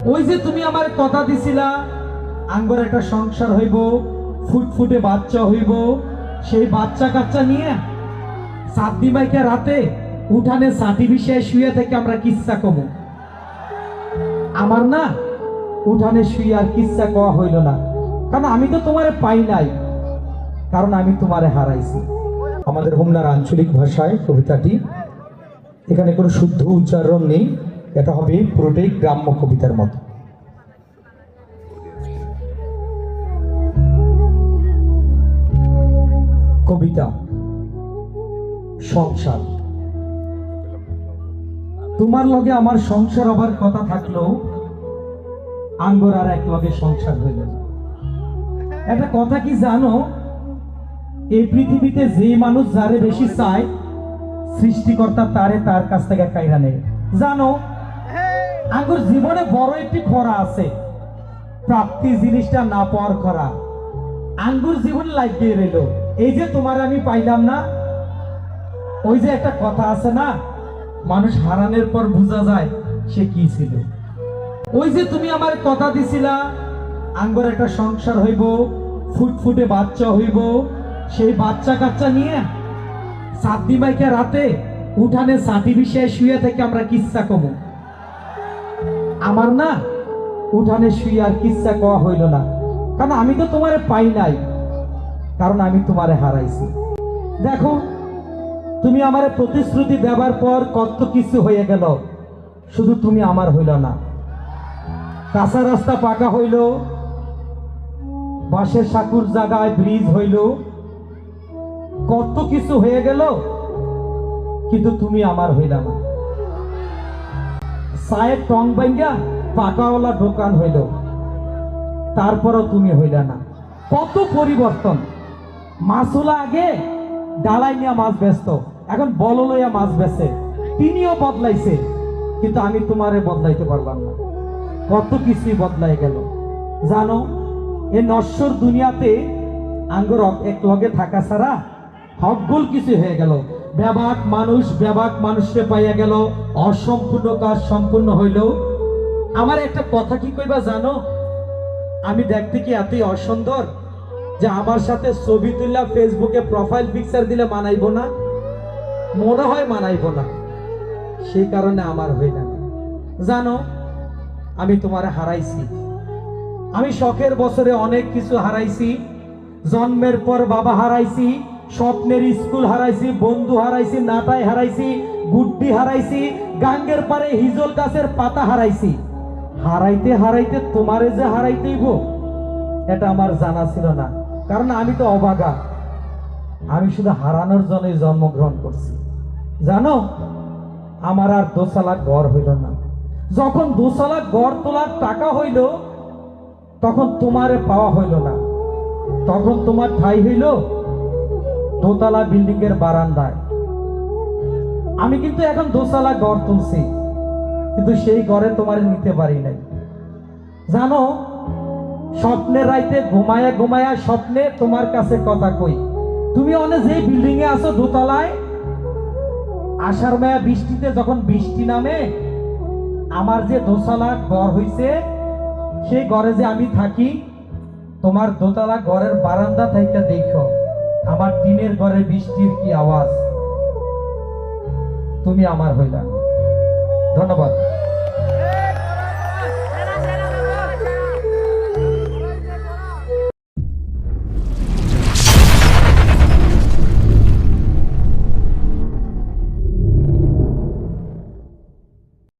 ওই যে তুমি আমার কথা দিছিলা, আঙ্গর একটা সংসার হইব, ফুটফুটে বাচ্চা হইব, সেই বাচ্চা কাচ্চা নিয়ে সাতদি মাইকে রাতে উঠানে সাটি বিষয়ে শুয়ে থেকে আমরা কিচ্ছা কমু। আমার না উঠানে শুয়ে আর কিচ্ছা কওয়া হইল না। কারণ আমি তো তোমারে পাই নাই, কারণ আমি তোমারে হারাইছি। আমাদের হোমনার আঞ্চলিক ভাষায় কবিতাটি, এখানে কোনো শুদ্ধ উচ্চারণ নেই। এটা হবে পুরোটাই গ্রাম্য কবিতার মতো। কবিতা, সংসার। তোমার লগে আমার সংসার হবার কথা থাকলেও আঙ্গর আর এক লগে সংসার হইল একটা কথা কি জানো? এই পৃথিবীতে যে মানুষ যারে বেশি চায়, সৃষ্টিকর্তা তারে তার কাছ থেকে কাইরা নেয়। জানো আঙ্গুর, জীবনে বড় একটি খরা আছে। প্রাপ্তি জিনিসটা না পাওয়ার খরা। আঙ্গুর জীবন লাগিয়ে রইল। এই যে তোমার আমি পাইলাম না, ওই যে একটা কথা আছে না, মানুষ হারানোর পর বোঝা যায় সে কি ছিল। ওই যে তুমি আমার কথা দিছিলা, আঙ্গুর একটা সংসার হইব, ফুটফুটে বাচ্চা হইব, সেই বাচ্চা কাচ্চা নিয়ে সাতদি মাইকে রাতে উঠানে সাটি বিষয়ে শুয়ে থেকে আমরা কিচ্ছা কমু। আমার না উঠানে শুয়ে আর কিচ্ছা কওয়া হইল না। কারণ আমি তো তোমারে পাই নাই। কারণ আমি তোমারে হারাইছি। দেখো, তুমি আমারে প্রতিশ্রুতি দেবার পর কত কিছু হয়ে গেল। শুধু তুমি আমার হইল না। কাঁচা রাস্তা পাকা হইল। বাঁশের সাকুর জায়গায় ব্রিজ হইল। কত কিছু হয়ে গেল, কিন্তু তুমি আমার হইলা না। সায়ের টং বাইঙ্গা পাকাওয়ালা দোকান হইল। তারপরও তুমি হইলা না। কত পরিবর্তন। মাসুলা আগে ডালাই নিয়ে মাছ ব্যস্ত এখন বল লইয়া মাছ বেচে। তিনিও বদলাইছে। কিন্তু আমি তোমারে বদলাইতে পারলাম না। কত কিছুই বদলাই গেল। জানো, এ নশ্বর দুনিয়াতে আঙ্গুর এক লগে থাকা ছাড়া হকগুল কিছু হয়ে গেল। ব্যাবাক মানুষ ব্যাবাক মানুষকে পাইয়া গেল, অসম্পূর্ণ কাজ সম্পূর্ণ হইল। আমার একটা কথা কি কইবা জানো? আমি দেখতে কি এতই অসুন্দর যে আমার সাথে ছবি তুললা ফেসবুকে প্রোফাইল পিকচার দিলে মানাইব না? মনে হয় মানাইব না। সেই কারণে আমার হইল না। জানো, আমি তোমারে হারাইছি। আমি শখের বছরে অনেক কিছু হারাইছি। জন্মের পর বাবা হারাইছি। স্বপ্নের স্কুল হারাইছি, বন্ধু হারাইছি, নাটাই হারাইছি, গুড্ডি হারাইছি, গাঙ্গের পারে হিজল গাছের পাতা হারাইছি। হারাইতে হারাইতে তোমারে যে হারাইতেইব এটা আমার জানা ছিল না। কারণ আমি তো অবাগা। আমি শুধু হারানোর জন্যই জন্মগ্রহণ করছি। জানো, আমার আর দোসালা গড় হইল না। যখন দোসালা গড় তোলার টাকা হইল, তখন তোমারে পাওয়া হইল না। তখন তোমার ঠাই হইল দোতলা বিল্ডিং এর বারান্দায়। আমি কিন্তু এখন দোতলা ঘর তুলছি, কিন্তু সেই ঘরে তোমার নিতে পারি নাই। জানো স্বপ্নের রাইতে ঘুমায়া ঘুমায়া স্বপ্নে তোমার কাছে কথা কই, তুমি অনেক যে বিল্ডিং এ আছো দোতলায়, আষাঢ় মায়া বৃষ্টিতে যখন বৃষ্টি নামে, আমার যে দোতলা ঘর হইছে, সেই ঘরে যে আমি থাকি, তোমার দোতলা ঘরের বারান্দা থেকে দেখো। আমার টিনের ঘরে বৃষ্টির কি আওয়াজ? তুমি আমার হইলা। ধন্যবাদ।